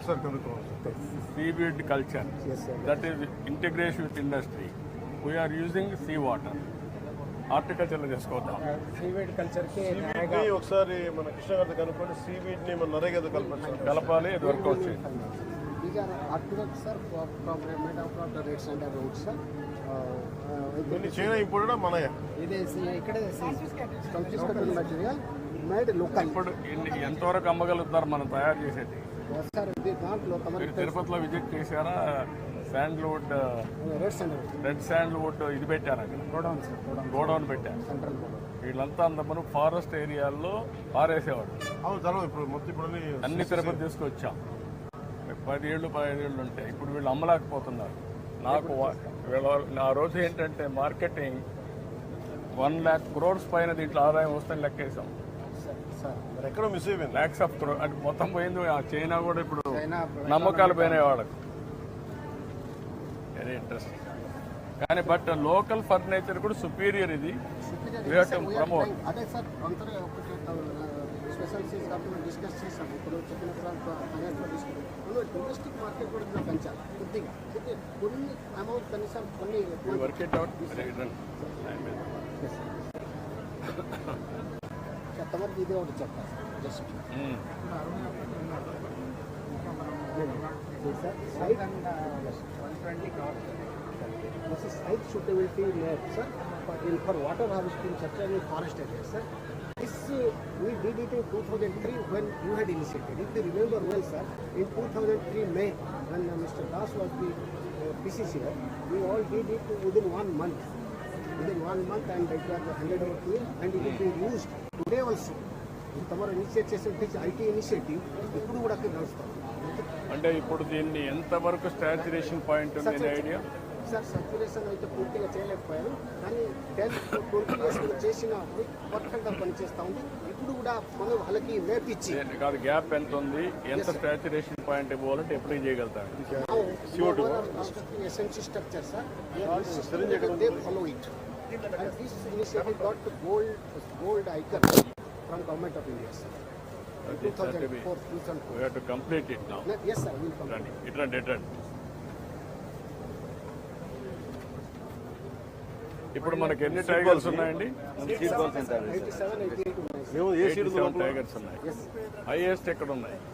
ఒకసారి కనుక్కోవాలి sir. That is integration with industry. We are using sea water. హార్టికల్చర్లో చేసుకోవద్దాం సీవీడ్ కల్చర్కి ఒకసారి మన కృష్ణ గారితో కనుక్కొని సీవీడ్ని మన నరేగాతో కలపచ్చు కలపాలి ఇది మెటీరియల్ మేడ్ లోకల్ ఇప్పుడు ఎంతవరకు అమ్మగలుగుతారు మనం తయారు చేసేది? సార్ మీరు తిరుపతిలో విజిట్ చేశారా? Sandalwood red sandalwood. ఇది పెట్టారు అక్కడ? Godown sir godown. గోడౌన్ పెట్టారు. వీళ్ళంతా అందమను ఫారెస్ట్ ఏరియాల్లో పారేసేవాడు అవును చాలా ఇప్పుడు మొత్తం ఇప్పుడు అన్ని తిరుపతి తీసుకొచ్చాం. పది ఏళ్ళు పదిహేను ఏళ్ళు ఉంటాయి. ఇప్పుడు వీళ్ళు అమ్మలేకపోతున్నారు. నాకు నా రోజు ఏంటంటే మార్కెటింగ్ వన్ ల్యాక్ క్రోర్స్ పైన దీంట్లో ఆదాయం వస్తుందని లెక్కేసాం ఎక్కడో మిస్ అయిపోయింది? ల్యాక్స్ ఆఫ్ క్రోర్ అంటే మొత్తం పోయింది. ఆ చైనా కూడా ఇప్పుడు నమ్మకాలు పోయినాయి వాళ్ళకు. వెరీ ఇంట్రెస్టింగ్ కానీ బట్ లోకల్ ఫర్నిచర్ కూడా సుపీరియర్ ఇది. Promote. అదే సార్ స్పెషల్ డిస్కస్ చేసాం. ఇప్పుడు చెప్పిన ఫైనాన్స్లో తీసుకుంటాం. డొమెస్టిక్ మార్కెట్ కూడా ఇంకా పెంచాలి. కొద్దిగా కొన్ని అమౌంట్ కనీసం కొన్ని వర్క్ ఇట్ అవుట్ ಕತ್ತವರ್ಗಿದೆ ಅವ್ರು check just sir side this is site suitability lab sir for, in, for water harvesting certainly forest areas sir this uh, we did it in 2003 when you had initiated if you remember well sir in 2003 may when uh, mr das was the uh, pcc we all did it within one month Within one month and it was handed over to him and it is being used today also. తమరు initiate చేసిన IT initiative ఇప్పుడు కూడా అక్కడ నడుస్తాం అంటే ఇప్పుడు దీన్ని ఎంతవరకు స్టాచురేషన్ పాయింట్ ఉంది ఐడియా సార్ సర్క్యులేషన్ అయితే పూర్తిగా చేయలేకపోయాను కానీ ట్వంటీ ఇయర్స్ చేసిన పర్ఫెక్ట్గా పనిచేస్తూ ఉంది. ఇప్పుడు కూడా మనం వాళ్ళకి ఇచ్చి కాదు గ్యాప్ ఎంత ఉంది ఎంత స్టాచురేషన్ పాయింట్ ఇవ్వాలంటే ఎప్పుడు essential structure sir they follow it and this initiative got gold gold icon from government of India sir thousand we to complete it now four S sir will come రండి ఇట్రండి ఇట్రండి ఇప్పుడు మనకి ఎన్ని టైగర్స్ ఉన్నాయండి tigers ఉన్నాయి highest ఎక్కడ ఉన్నాయి